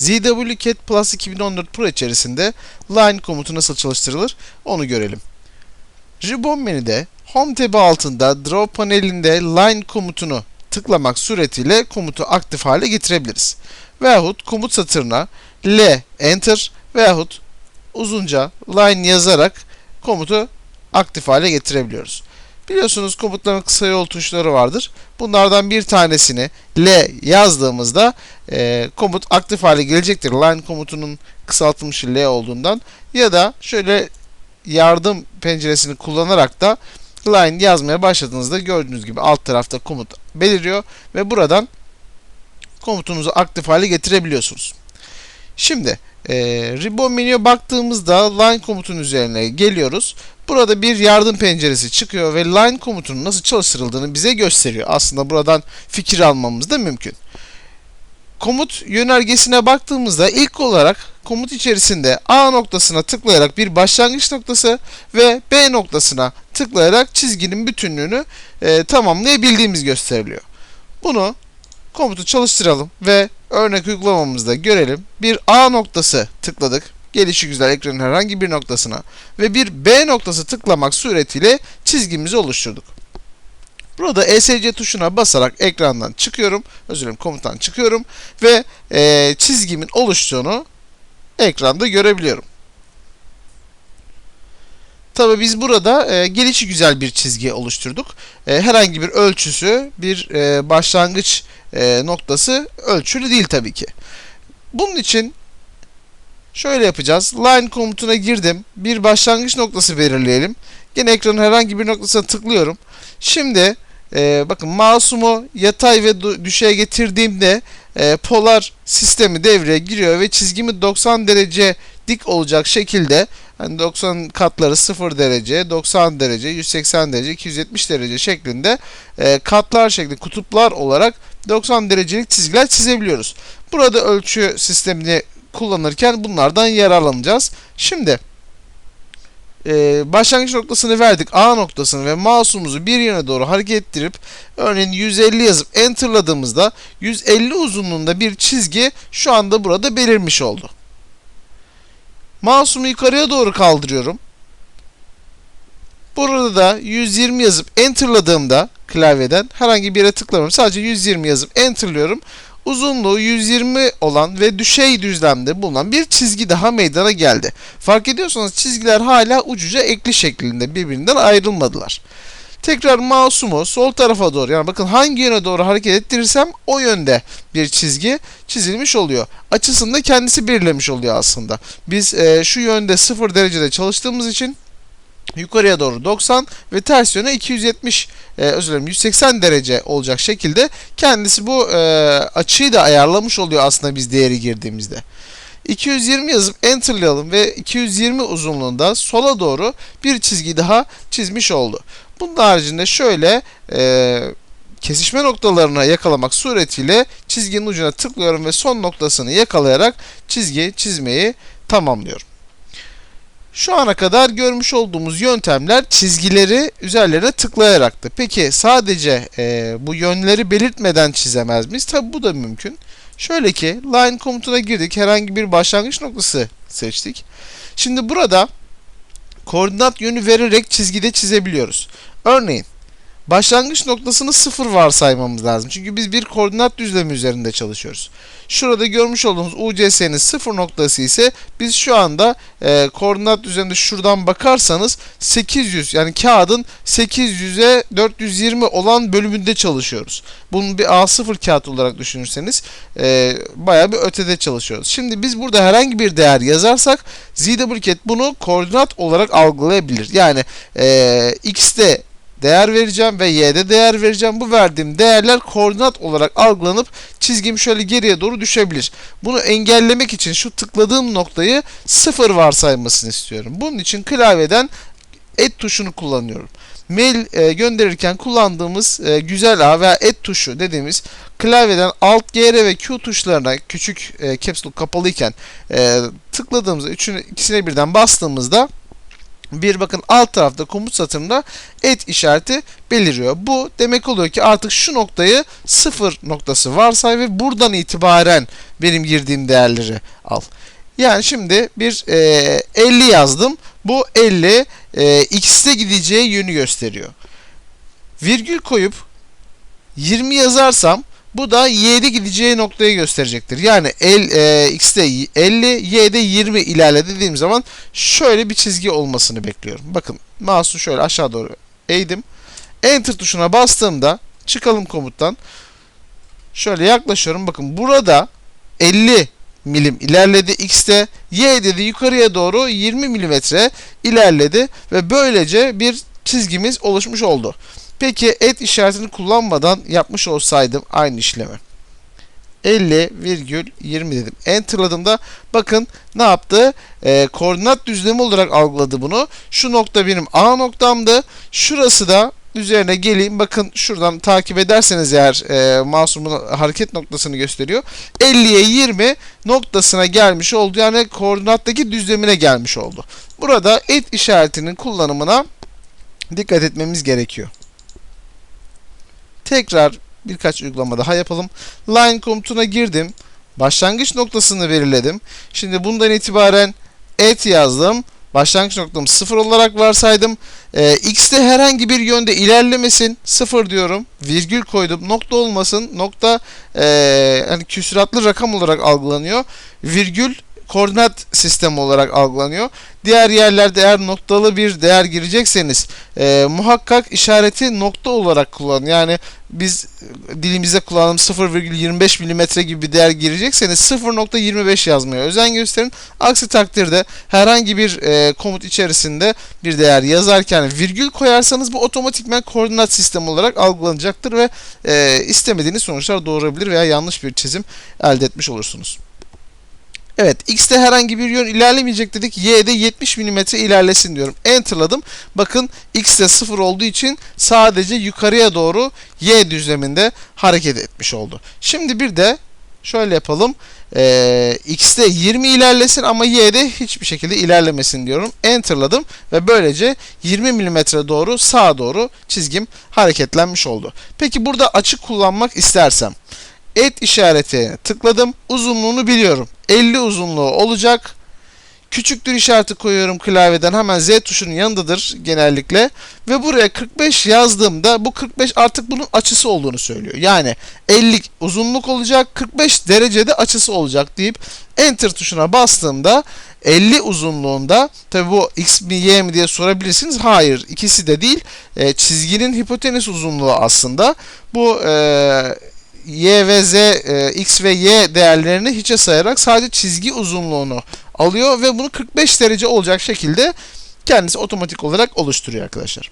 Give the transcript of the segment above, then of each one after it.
ZWCat Plus 2014 Pro içerisinde line komutu nasıl çalıştırılır onu görelim. Ribbon menüde Home tabı altında Draw panelinde line komutunu tıklamak suretiyle komutu aktif hale getirebiliriz. Veyahut komut satırına L Enter veyahut uzunca line yazarak komutu aktif hale getirebiliyoruz. Biliyorsunuz komutların kısa yol tuşları vardır. Bunlardan bir tanesini L yazdığımızda e, komut aktif hale gelecektir. Line komutunun kısaltılmış L olduğundan ya da şöyle yardım penceresini kullanarak da line yazmaya başladığınızda gördüğünüz gibi alt tarafta komut beliriyor ve buradan komutunuzu aktif hale getirebiliyorsunuz. Şimdi e, Ribbon menüye baktığımızda line komutun üzerine geliyoruz. Burada bir yardım penceresi çıkıyor ve line komutunun nasıl çalıştırıldığını bize gösteriyor. Aslında buradan fikir almamız da mümkün. Komut yönergesine baktığımızda ilk olarak komut içerisinde A noktasına tıklayarak bir başlangıç noktası ve B noktasına tıklayarak çizginin bütünlüğünü e, tamamlayabildiğimiz gösteriliyor. Bunu komutu çalıştıralım ve örnek uygulamamızda görelim. Bir A noktası tıkladık. Gelişi güzel ekranın herhangi bir noktasına ve bir B noktası tıklamak suretiyle çizgimizi oluşturduk. Burada ESC tuşuna basarak ekrandan çıkıyorum. Özür dilerim komuttan çıkıyorum ve e, çizgimin oluştuğunu ekranda görebiliyorum. Tabi biz burada e, gelişi güzel bir çizgi oluşturduk. E, herhangi bir ölçüsü, bir e, başlangıç e, noktası ölçülü değil tabii ki. Bunun için şöyle yapacağız. Line komutuna girdim. Bir başlangıç noktası belirleyelim. Yine ekranın herhangi bir noktasına tıklıyorum. Şimdi e, bakın mouse'umu yatay ve düşeye getirdiğimde e, polar sistemi devreye giriyor ve çizgimi 90 derece dik olacak şekilde hani 90 katları 0 derece, 90 derece, 180 derece, 270 derece şeklinde e, katlar şeklinde kutuplar olarak 90 derecelik çizgiler çizebiliyoruz. Burada ölçü sistemini kullanırken bunlardan yararlanacağız. Şimdi e, başlangıç noktasını verdik A noktasını ve mouse'umuzu bir yöne doğru hareket ettirip örneğin 150 yazıp enterladığımızda 150 uzunluğunda bir çizgi şu anda burada belirmiş oldu. Mouse'umu yukarıya doğru kaldırıyorum. Burada da 120 yazıp enterladığımda klavyeden herhangi bir yere tıklamıyorum. Sadece 120 yazıp enterlıyorum. Uzunluğu 120 olan ve düşey düzlemde bulunan bir çizgi daha meydana geldi. Fark ediyorsanız çizgiler hala ucuca ekli şeklinde birbirinden ayrılmadılar. Tekrar mouse'umu sol tarafa doğru yani bakın hangi yöne doğru hareket ettirirsem o yönde bir çizgi çizilmiş oluyor. Açısını da kendisi belirlemiş oluyor aslında. Biz e, şu yönde 0 derecede çalıştığımız için yukarıya doğru 90 ve ters yöne 270 e, özür dilerim 180 derece olacak şekilde kendisi bu e, açıyı da ayarlamış oluyor aslında biz değeri girdiğimizde. 220 yazıp enterlayalım ve 220 uzunluğunda sola doğru bir çizgi daha çizmiş oldu. Bunun haricinde şöyle e, kesişme noktalarına yakalamak suretiyle çizginin ucuna tıklıyorum ve son noktasını yakalayarak çizgi çizmeyi tamamlıyorum. Şu ana kadar görmüş olduğumuz yöntemler çizgileri üzerlerine tıklayaraktı. Peki sadece e, bu yönleri belirtmeden çizemez miyiz? Tabi bu da mümkün. Şöyle ki line komutuna girdik. Herhangi bir başlangıç noktası seçtik. Şimdi burada koordinat yönü vererek çizgide çizebiliyoruz. Örneğin başlangıç noktasını sıfır varsaymamız lazım. Çünkü biz bir koordinat düzlemi üzerinde çalışıyoruz. Şurada görmüş olduğunuz UCS'nin sıfır noktası ise biz şu anda e, koordinat düzeninde şuradan bakarsanız 800 yani kağıdın 800'e 420 olan bölümünde çalışıyoruz. Bunu bir A0 kağıt olarak düşünürseniz e, bayağı bir ötede çalışıyoruz. Şimdi biz burada herhangi bir değer yazarsak ZWCat bunu koordinat olarak algılayabilir. Yani e, x'te değer vereceğim ve y'de değer vereceğim. Bu verdiğim değerler koordinat olarak algılanıp çizgim şöyle geriye doğru düşebilir. Bunu engellemek için şu tıkladığım noktayı sıfır varsaymasını istiyorum. Bunun için klavyeden et tuşunu kullanıyorum. Mail e, gönderirken kullandığımız e, güzel A veya et tuşu dediğimiz klavyeden Alt, GR ve Q tuşlarına küçük e, caps lock kapalıyken e, tıkladığımızda üçünü ikisine birden bastığımızda bir bakın alt tarafta komut satırında et işareti beliriyor. Bu demek oluyor ki artık şu noktayı sıfır noktası varsay ve buradan itibaren benim girdiğim değerleri al. Yani şimdi bir e, 50 yazdım. Bu 50 e, x'te gideceği yönü gösteriyor. Virgül koyup 20 yazarsam bu da y'de gideceği noktayı gösterecektir. Yani el, e, x'te 50, y'de 20 ilerle dediğim zaman şöyle bir çizgi olmasını bekliyorum. Bakın mouse'u şöyle aşağı doğru eğdim. Enter tuşuna bastığımda çıkalım komuttan. Şöyle yaklaşıyorum. Bakın burada 50 milim ilerledi x'te. Y'de de yukarıya doğru 20 milimetre ilerledi ve böylece bir çizgimiz oluşmuş oldu. Peki et işaretini kullanmadan yapmış olsaydım aynı işlemi. 50,20 dedim. Enter'ladığımda bakın ne yaptı? Ee, koordinat düzlemi olarak algıladı bunu. Şu nokta benim A noktamdı. Şurası da üzerine geleyim. Bakın şuradan takip ederseniz eğer e, mouse'umun hareket noktasını gösteriyor. 50'ye 20 noktasına gelmiş oldu. Yani koordinattaki düzlemine gelmiş oldu. Burada et işaretinin kullanımına dikkat etmemiz gerekiyor. Tekrar birkaç uygulama daha yapalım. Line komutuna girdim. Başlangıç noktasını belirledim. Şimdi bundan itibaren et yazdım. Başlangıç noktamı 0 olarak varsaydım. Ee, x'te herhangi bir yönde ilerlemesin. 0 diyorum. Virgül koydum. Nokta olmasın. Nokta e, yani küsuratlı rakam olarak algılanıyor. Virgül koordinat sistemi olarak algılanıyor. Diğer yerlerde eğer noktalı bir değer girecekseniz e, muhakkak işareti nokta olarak kullanın. Yani biz dilimizde kullandığım 0,25 mm gibi bir değer girecekseniz 0.25 yazmaya özen gösterin. Aksi takdirde herhangi bir e, komut içerisinde bir değer yazarken virgül koyarsanız bu otomatikman koordinat sistemi olarak algılanacaktır ve e, istemediğiniz sonuçlar doğurabilir veya yanlış bir çizim elde etmiş olursunuz. Evet x'te herhangi bir yön ilerlemeyecek dedik. y'de 70 mm ilerlesin diyorum. Enter'ladım. Bakın x'te 0 olduğu için sadece yukarıya doğru y düzleminde hareket etmiş oldu. Şimdi bir de şöyle yapalım. Ee, x'te 20 ilerlesin ama y'de hiçbir şekilde ilerlemesin diyorum. Enter'ladım ve böylece 20 mm doğru sağa doğru çizgim hareketlenmiş oldu. Peki burada açık kullanmak istersem et işareti tıkladım. Uzunluğunu biliyorum. 50 uzunluğu olacak. Küçüktür işareti koyuyorum klavyeden hemen Z tuşunun yanındadır genellikle. Ve buraya 45 yazdığımda bu 45 artık bunun açısı olduğunu söylüyor. Yani 50 uzunluk olacak 45 derecede açısı olacak deyip Enter tuşuna bastığımda 50 uzunluğunda tabi bu x mi y mi diye sorabilirsiniz. Hayır ikisi de değil. E, çizginin hipotenüs uzunluğu aslında. Bu e, y ve z, e, x ve y değerlerini hiçe sayarak sadece çizgi uzunluğunu alıyor ve bunu 45 derece olacak şekilde kendisi otomatik olarak oluşturuyor arkadaşlar.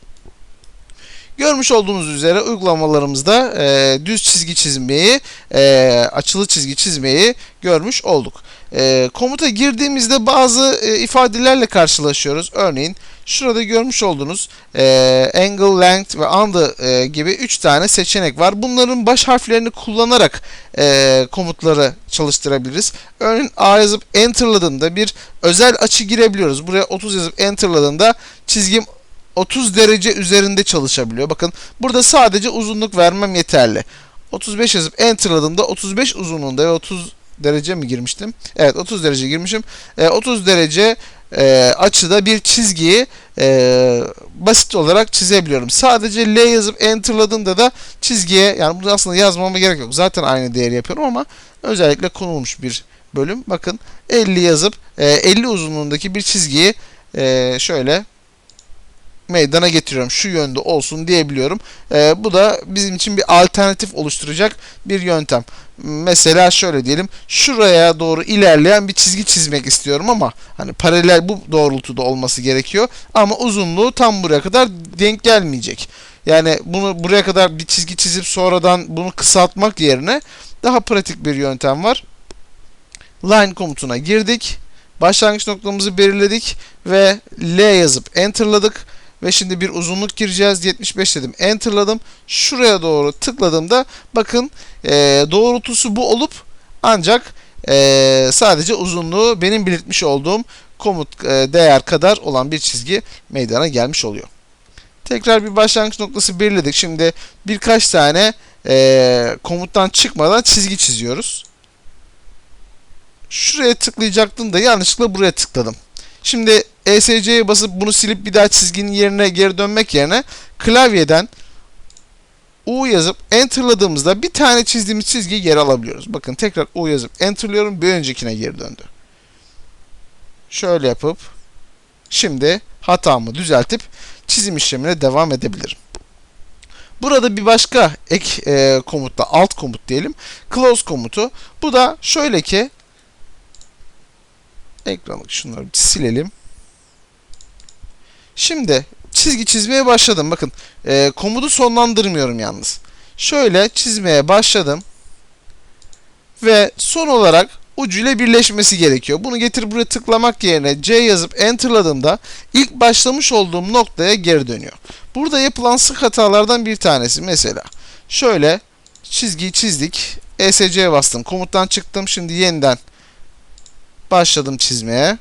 Görmüş olduğunuz üzere uygulamalarımızda e, düz çizgi çizmeyi, e, açılı çizgi çizmeyi görmüş olduk. E, komuta girdiğimizde bazı e, ifadelerle karşılaşıyoruz. Örneğin şurada görmüş olduğunuz e, angle, length ve under e, gibi 3 tane seçenek var. Bunların baş harflerini kullanarak e, komutları çalıştırabiliriz. Örneğin A yazıp enterladığımda bir özel açı girebiliyoruz. Buraya 30 yazıp enterladığımda çizgim 30 derece üzerinde çalışabiliyor. Bakın burada sadece uzunluk vermem yeterli. 35 yazıp enterladığımda 35 uzunluğunda ve 30 derece mi girmiştim? Evet 30 derece girmişim. E, 30 derece e, açıda bir çizgiyi e, basit olarak çizebiliyorum. Sadece L yazıp enterladığımda da çizgiye yani burada aslında yazmama gerek yok. Zaten aynı değeri yapıyorum ama özellikle konulmuş bir bölüm. Bakın 50 yazıp e, 50 uzunluğundaki bir çizgiyi e, şöyle meydana getiriyorum. Şu yönde olsun diyebiliyorum. E, bu da bizim için bir alternatif oluşturacak bir yöntem. Mesela şöyle diyelim. Şuraya doğru ilerleyen bir çizgi çizmek istiyorum ama hani paralel bu doğrultuda olması gerekiyor. Ama uzunluğu tam buraya kadar denk gelmeyecek. Yani bunu buraya kadar bir çizgi çizip sonradan bunu kısaltmak yerine daha pratik bir yöntem var. Line komutuna girdik. Başlangıç noktamızı belirledik ve L yazıp enterladık ve şimdi bir uzunluk gireceğiz. 75 dedim. Enter'ladım. Şuraya doğru tıkladığımda bakın e, doğrultusu bu olup ancak e, sadece uzunluğu benim belirtmiş olduğum komut e, değer kadar olan bir çizgi meydana gelmiş oluyor. Tekrar bir başlangıç noktası belirledik. Şimdi birkaç tane e, komuttan çıkmadan çizgi çiziyoruz. Şuraya tıklayacaktım da yanlışlıkla buraya tıkladım. Şimdi ESC'ye basıp bunu silip bir daha çizginin yerine geri dönmek yerine klavyeden U yazıp enterladığımızda bir tane çizdiğimiz çizgi yer alabiliyoruz. Bakın tekrar U yazıp enterlıyorum bir öncekine geri döndü. Şöyle yapıp şimdi hatamı düzeltip çizim işlemine devam edebilirim. Burada bir başka ek e, komutta alt komut diyelim. Close komutu. Bu da şöyle ki ekranı şunları silelim. Şimdi çizgi çizmeye başladım. Bakın e, komutu sonlandırmıyorum yalnız. Şöyle çizmeye başladım. Ve son olarak ucuyla birleşmesi gerekiyor. Bunu getirip buraya tıklamak yerine C yazıp enterladığımda ilk başlamış olduğum noktaya geri dönüyor. Burada yapılan sık hatalardan bir tanesi mesela. Şöyle çizgiyi çizdik. ESC'ye bastım. Komuttan çıktım. Şimdi yeniden başladım çizmeye.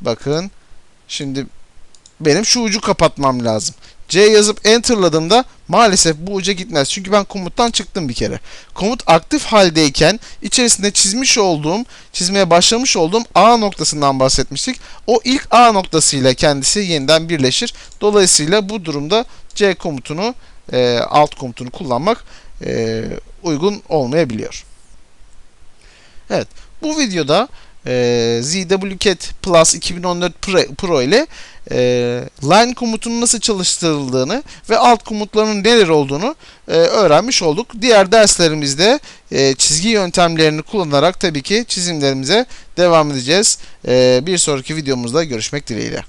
Bakın. Şimdi benim şu ucu kapatmam lazım. C yazıp enterladığımda maalesef bu uca gitmez. Çünkü ben komuttan çıktım bir kere. Komut aktif haldeyken içerisinde çizmiş olduğum, çizmeye başlamış olduğum A noktasından bahsetmiştik. O ilk A noktasıyla kendisi yeniden birleşir. Dolayısıyla bu durumda C komutunu, e, alt komutunu kullanmak e, uygun olmayabiliyor. Evet, bu videoda e, ZWCat Plus 2014 Pro, ile e, line komutunun nasıl çalıştırıldığını ve alt komutların neler olduğunu e, öğrenmiş olduk. Diğer derslerimizde e, çizgi yöntemlerini kullanarak tabii ki çizimlerimize devam edeceğiz. E, bir sonraki videomuzda görüşmek dileğiyle.